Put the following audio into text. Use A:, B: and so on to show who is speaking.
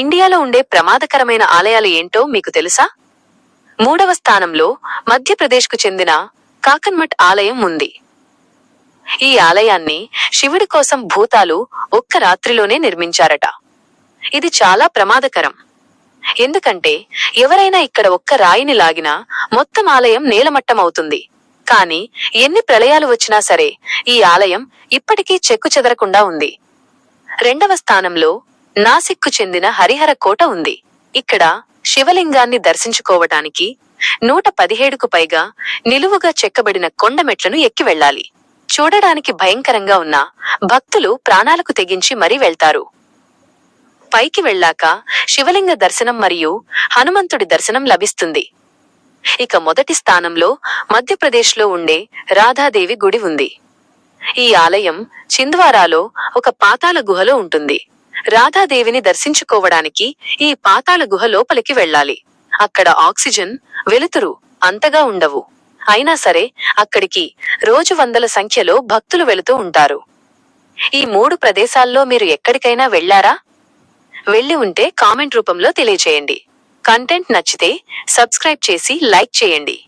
A: ఇండియాలో ఉండే ప్రమాదకరమైన ఆలయాలు ఏంటో మీకు తెలుసా? మూడవ స్థానంలో మధ్యప్రదేశ్కు చెందిన కాకన్మఠ్ ఆలయం ఉంది. ఈ ఆలయాన్ని శివుడి కోసం భూతాలు ఒక్క రాత్రిలోనే నిర్మించారట. ఇది చాలా ప్రమాదకరం. ఎందుకంటే ఎవరైనా ఇక్కడ ఒక్క రాయిని లాగినా మొత్తం ఆలయం నేలమట్టమవుతుంది. కానీ ఎన్ని ప్రళయాలు వచ్చినా సరే ఈ ఆలయం ఇప్పటికీ చెక్కు చెదరకుండా ఉంది. రెండవ స్థానంలో నాసిక్కు చెందిన హరిహర కోట ఉంది. ఇక్కడ శివలింగాన్ని దర్శించుకోవటానికి నూట పదిహేడుకు పైగా నిలువుగా చెక్కబడిన కొండమెట్లను ఎక్కి వెళ్ళాలి. చూడడానికి భయంకరంగా ఉన్న భక్తులు ప్రాణాలకు తెగించి మరీ వెళ్తారు. పైకి వెళ్ళాక శివలింగ దర్శనం మరియు హనుమంతుడి దర్శనం లభిస్తుంది. ఇక మొదటి స్థానంలో మధ్యప్రదేశ్లో ఉండే రాధాదేవి గుడి ఉంది. ఈ ఆలయం చింద్వారాలో ఒక పాతాళ గుహలో ఉంటుంది. రాధాదేవిని దర్శించుకోవడానికి ఈ పాతాళ గుహ లోపలికి వెళ్ళాలి. అక్కడ ఆక్సిజన్ వెలుతురు అంతగా ఉండవు. అయినా సరే అక్కడికి రోజు వందల సంఖ్యలో భక్తులు వెళుతూ ఉంటారు. ఈ మూడు ప్రదేశాల్లో మీరు ఎక్కడికైనా వెళ్ళారా? వెళ్ళి ఉంటే కామెంట్ రూపంలో తెలియచేయండి కంటెంట్ నచ్చితే సబ్స్క్రైబ్ చేసి లైక్ చేయండి.